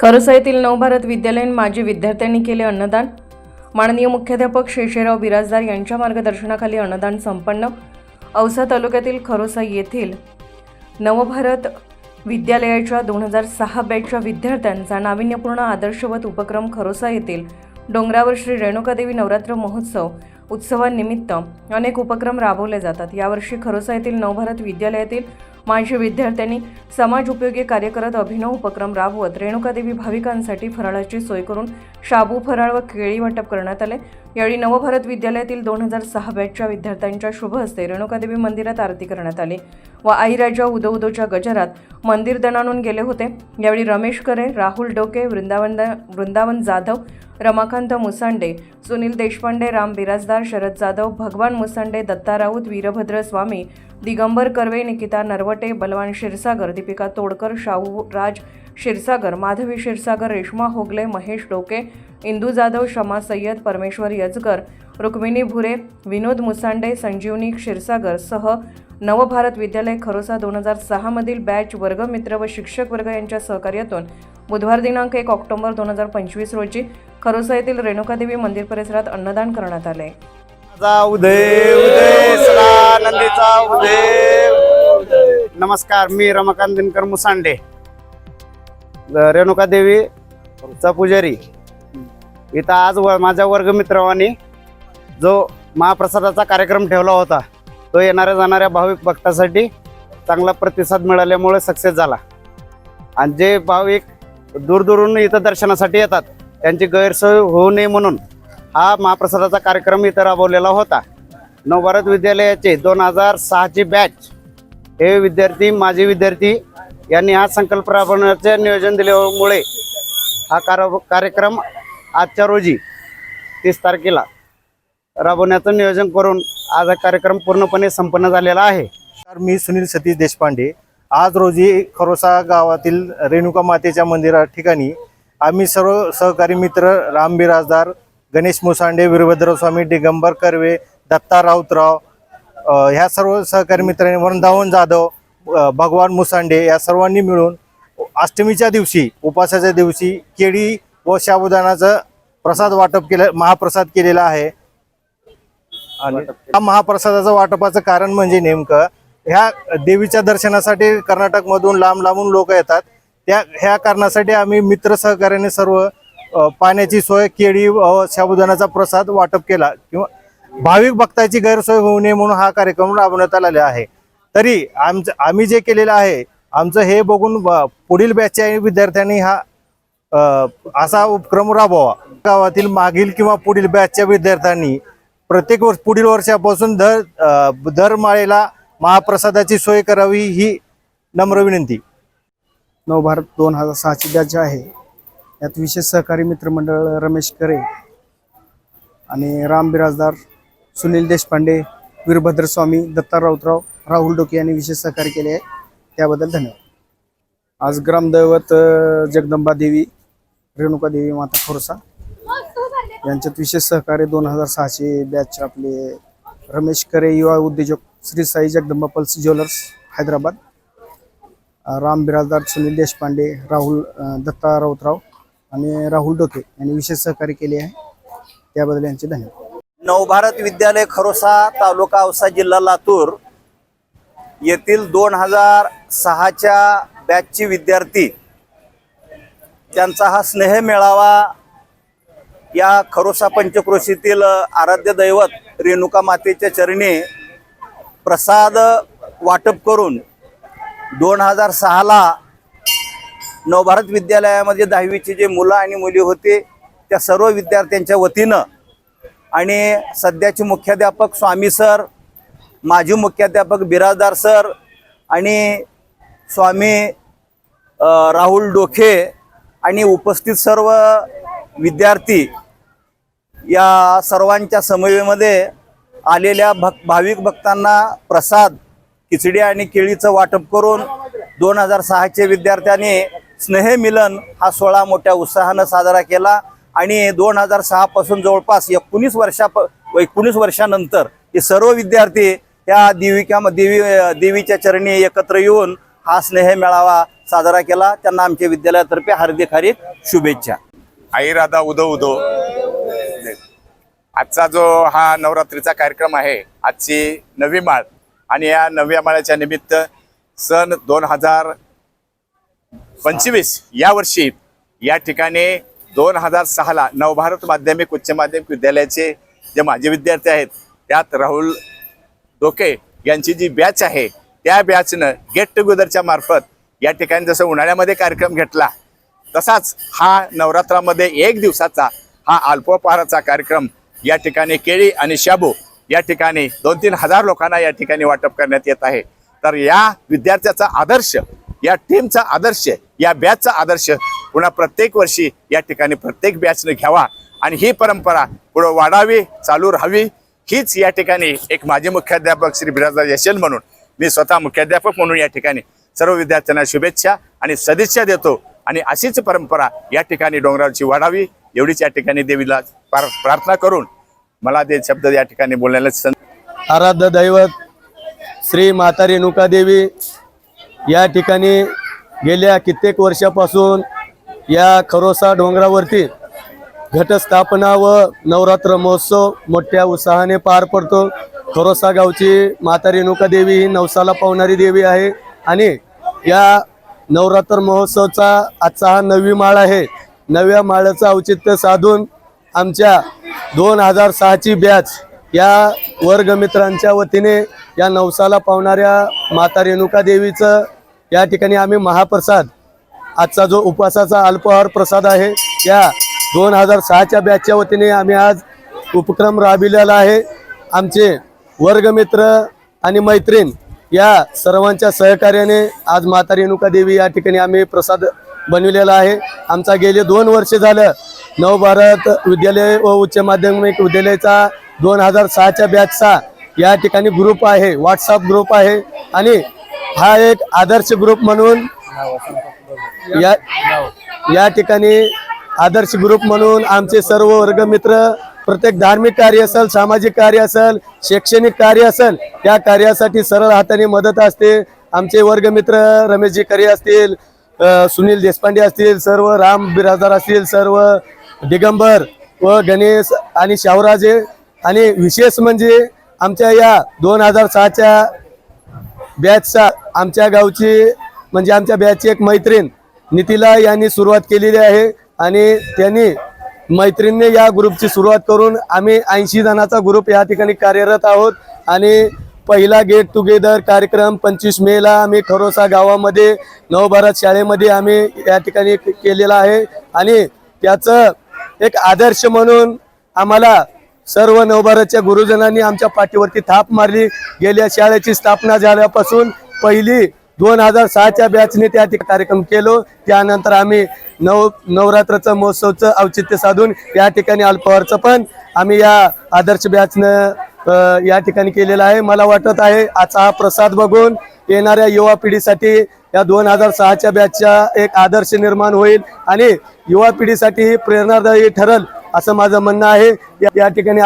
खरसा येथील नवभारत विद्यालयीन माजी विद्यार्थ्यांनी केले अन्नदान. माननीय मुख्याध्यापक शेषेराव बिराजदार यांच्या मार्गदर्शनाखाली अन्नदान संपन्न. औसा तालुक्यातील खरोसा येथील नवभारत विद्यालयाच्या दोन हजार सहा बॅचच्या विद्यार्थ्यांचा नाविन्यपूर्ण आदर्शवत उपक्रम खरोसा येथील डोंगरावर श्री रेणुकादेवी नवरात्र महोत्सव उत्सवानिमित्त अनेक उपक्रम राबवले जातात. यावर्षी खरोसा येथील नवभारत विद्यालयातील माजी विद्यार्थ्यांनी समाज उपयोगी कार्य करत अभिनव उपक्रम राबवत रेणुकादेवी भाविकांसाठी फराळाची सोय करून शाबू फराळ व केळी वाटप करण्यात आले. यावेळी नवभारत विद्यालयातील दोन हजार सहा बॅचच्या विद्यार्थ्यांच्या शुभ हस्ते रेणुकादेवी मंदिरात आरती करण्यात आली व आईराजा उदो उदोच्या गजरात मंदिर दणानून गेले होते. यावेळी रमेश करे राहुल डोके वृंदावन वृंदावन जाधव रमाकांत मुसांडे सुनील देशपांडे राम बिराजदार शरद जाधव भगवान मुसांडे दत्ता राऊत वीरभद्र स्वामी दिगंबर कर्वे निकिता नरवटे बलवान क्षीरसागर दीपिका तोडकर शाहू राज क्षीरसागर माधवी क्षीरसागर रेश्मा होगले महेश डोके इंदू जाधव शमा सय्यद परमेश्वर यजगर रुक्मिणी भुरे विनोद मुसांडे संजीवनी क्षीरसागर सह नवभारत विद्यालय खरोसा दोन हजार सहामधील बॅच वर्गमित्र व शिक्षक वर्ग यांच्या सहकार्यातून बुधवार दिनांक एक ऑक्टोबर दोन हजार पंचवीस रोजी खरोसा येथील रेणुकादेवी मंदिर परिसरात अन्नदान करण्यात आले. उदय उदय! उदय नमस्कार मी रमाकांत दिनकर मुसांडे. रेणुका देवीचा पुजारी. इथं आज व- माझ्या वर्गमित्रांनी जो महाप्रसादाचा कार्यक्रम ठेवला होता तो येणाऱ्या जाणाऱ्या भाविक भक्तासाठी चांगला प्रतिसाद मिळाल्यामुळे सक्सेस झाला. आणि जे भाविक दूरदूरून इथं दर्शनासाठी येतात त्यांची गैरसोय होऊ नये म्हणून हा महाप्रसादाचा कार्यक्रम इथं राबवलेला होता. नवभारत विद्यालयाचे दोन हजार सहाची बॅच हे विद्यार्थी माजी विद्यार्थी यांनी हा संकल्प राबवण्याचे नियोजन दिल्यामुळे हा कार कार्यक्रम आजच्या रोजी तीस तारखेला राबवण्याचं नियोजन करून आज हा कार्यक्रम पूर्णपणे संपन्न झालेला आहे. तर मी सुनील सतीश देशपांडे. आज रोजी खरोसा गावातील रेणुका मातेच्या मंदिरा ठिकाणी आम्ही सर्व सहकारी मित्र राम बिराजदार गणेश मुसांडे वीरभद्र स्वामी दिगंबर कर्वे दत्ता राऊतराव ह्या सर्व सहकारी मित्रांनी वृंदावन जाधव भगवान मुसांडे या सर्वांनी मिळून अष्टमीच्या दिवशी उपासाच्या दिवशी केळी व साबुदाणाचं प्रसाद वाटप केलं महाप्रसाद केलेला आहे. आणि हा महाप्रसादाचं वाटपाचं कारण म्हणजे नेमकं ह्या देवीच्या दर्शनासाठी कर्नाटकमधून लांब लांबून लोक येतात. त्या ह्या कारणासाठी आम्ही मित्र सहकार्याने सर्व पाण्याची सोय केळी व साबुदाणाचा प्रसाद वाटप केला. किंवा भाविक भक्ताची गैरसोय होऊ नये म्हणून हा कार्यक्रम राबवण्यात आलेला आहे. तरी आमचं आम्ही जे केलेलं आहे आमचं हे बघून ब- पुढील बॅचच्या विद्यार्थ्यांनी हा असा उपक्रम राबवा गावातील मागील किंवा पुढील बॅचच्या विद्यार्थ्यांनी प्रत्येक वर्ष पुढील वर्षापासून दर दर माळेला महाप्रसादाची सोय करावी ही नम्र विनंती. नवभारत दोन हजार सहाची बॅच आहे. यात विशेष सहकारी मित्रमंडळ रमेश करे आणि राम बिराजदार सुनील देशपांडे वीरभद्र स्वामी दत्ता राऊतराव राहुल डोके यांनी विशेष सहकार्य केले आहे. त्याबद्दल धन्यवाद. आज ग्रामदैवत जगदंबा देवी रेणुका देवी माता खोरसा यांच्यात विशेष सहकार्य दोन हजार सहाचे बॅच आपले रमेश करे युवा उद्योजक श्री साई जगदंबा पल्स ज्वेलर्स हैदराबाद. राम बिराजदार सुनील देशपांडे राहुल दत्ता राऊतराव आणि राहुल डोके यांनी विशेष सहकार्य केले आहे. त्याबद्दल यांचे धन्यवाद. नवभारत विद्यालय खरोसा तालुका औसा जिल्हा लातूर येथील दोन हजार सहाच्या बॅचची विद्यार्थी त्यांचा हा स्नेह मेळावा या खरोसा पंचक्रोशीतील आराध्य दैवत रेणुका मातेच्या चरणी प्रसाद वाटप करून दोन हजार सहाला नवभारत विद्यालयामध्ये दहावीचे जे मुलं आणि मुली होते त्या सर्व विद्यार्थ्यांच्या वतीनं आणि सध्याचे मुख्याध्यापक स्वामी सर माजी मुख्याध्यापक बिराजदार सर आणि स्वामी राहुल डोखे आणि उपस्थित सर्व विद्यार्थी या सर्वांच्या समवेमध्ये आलेल्या भक भाविक भक्तांना प्रसाद खिचडी आणि केळीचं वाटप करून दोन हजार सहाचे विद्यार्थ्यांनी स्नेहमिलन हा सोहळा मोठ्या उत्साहानं साजरा केला. आणि दोन हजार सहापासून जवळपास एकोणीस वर्षा एकोणीस वर्षानंतर हे सर्व विद्यार्थी या देविका देवी देवीच्या चरणी एकत्र येऊन हा स्नेह मेळावा साजरा केला. त्यांना आमच्या विद्यालयातर्फे हार्दिक हार्दिक शुभेच्छा. आई राधा उदो उदो. आजचा जो हा नवरात्रीचा कार्यक्रम आहे आजची नवी माळ आणि या नव्या माळ्याच्या निमित्त सन दोन हजार पंचवीस या वर्षी या ठिकाणी दोन हजार सहाला नवभारत माध्यमिक उच्च माध्यमिक विद्यालयाचे जे माजी विद्यार्थी आहेत त्यात राहुल डोके यांची जी बॅच आहे त्या बॅचनं गेट टुगेदरच्या मार्फत या ठिकाणी जसं उन्हाळ्यामध्ये कार्यक्रम घेतला तसाच हा नवरात्रामध्ये एक दिवसाचा हा अल्पोपहाराचा कार्यक्रम या ठिकाणी केळी आणि शाबू या ठिकाणी दोन तीन हजार लोकांना या ठिकाणी वाटप करण्यात येत आहे. तर या विद्यार्थ्याचा आदर्श या टीमचा आदर्श या बॅचचा आदर्श पुन्हा प्रत्येक वर्षी या ठिकाणी प्रत्येक बॅचने घ्यावा. आणि ही परंपरा पुढं वाढावी चालू राहावी हीच या ठिकाणी एक माजी मुख्याध्यापक श्री बिराजदार यशेल म्हणून मी स्वतः मुख्याध्यापक म्हणून या ठिकाणी सर्व विद्यार्थ्यांना शुभेच्छा आणि सदिच्छा देतो. आणि अशीच परंपरा या ठिकाणी डोंगरावरची वाढावी एवढीच या ठिकाणी देवीला प्रार- प्रार्थना करून मला ते शब्द या ठिकाणी बोलण्याला आराध्य दैवत श्री माता रेणुका देवी या ठिकाणी गेल्या कित्येक वर्षापासून या खरोसा डोंगरावरती घटस्थापना व नवरात्र महोत्सव मोठ्या उत्साहाने पार पडतो. खरोसा गावची माता रेणुका देवी ही नवसाला पावणारी देवी आहे आणि या नवरात्र महोत्सवचा आजचा हा नवी माळ आहे. नव्या माळाचं औचित्य साधून आमच्या दोन हजार सहाची बॅच या वर्गमित्रांच्या वतीने या नवसाला पावणाऱ्या माता रेणुका देवीचं या ठिकाणी आम्ही महाप्रसाद आजचा जो उपवासाचा अल्पहार प्रसाद आहे या दोन हजार सहाच्या बॅचच्या वतीने आम्ही आज उपक्रम राबविलेला आहे. आमचे वर्गमित्र आणि मैत्रीण या सर्वांच्या सहकार्याने आज माता रेणुका देवी या ठिकाणी आम्ही प्रसाद बनविलेला आहे. आमचा गेले दोन वर्ष झालं नवभारत विद्यालय व उच्च माध्यमिक विद्यालयाचा दोन हजार सहाच्या बॅचचा या ठिकाणी ग्रुप आहे व्हॉट्सअप ग्रुप आहे आणि हा एक आदर्श ग्रुप म्हणून या या ठिकाणी आदर्श ग्रुप म्हणून आमचे सर्व वर्गमित्र प्रत्येक धार्मिक कार्य असेल सामाजिक कार्य असेल शैक्षणिक कार्य असेल त्या कार्यासाठी सरळ हाताने मदत असते. आमचे वर्गमित्र रमेशजी करे असतील सुनील देशपांडे असतील सर्व राम बिराजदार असतील सर्व दिगंबर व गणेश आणि शाहराजे आणि विशेष म्हणजे आमच्या या दोन हजार सहाच्या बॅचचा आमच्या गावची म्हणजे आमच्या बॅचची एक मैत्रीण नितीला यांनी सुरुवात केलेली आहे आणि त्यांनी मैत्रिणीने या ग्रुपची सुरुवात करून आम्ही ऐंशी जणांचा ग्रुप या ठिकाणी कार्यरत आहोत. आणि पहिला गेट टुगेदर कार्यक्रम पंचवीस मेला आम्ही खरोसा गावामध्ये नवभारत शाळेमध्ये आम्ही या ठिकाणी केलेला आहे. आणि त्याचं एक आदर्श म्हणून आम्हाला सर्व नवभारतच्या गुरुजनांनी आमच्या पाठीवरती थाप मारली. गेल्या शाळेची स्थापना झाल्यापासून पहिली दोन हजार सहाच्या बॅचने त्या ठिकाणी कार्यक्रम केलो. त्यानंतर आम्ही नव नवरात्राचं महोत्सवचं औचित्य साधून या ठिकाणी अल्पहारचं पण आम्ही या आदर्श बॅचनं या ठिकाणी केलेलं आहे. मला वाटत आहे आजचा हा प्रसाद बघून येणाऱ्या युवा पिढीसाठी या दोन हजार सहाच्या बॅचचा एक आदर्श निर्माण होईल आणि युवा पिढीसाठी ही प्रेरणादायी ठरल असं माझं म्हणणं आहे. या- या ठिकाणी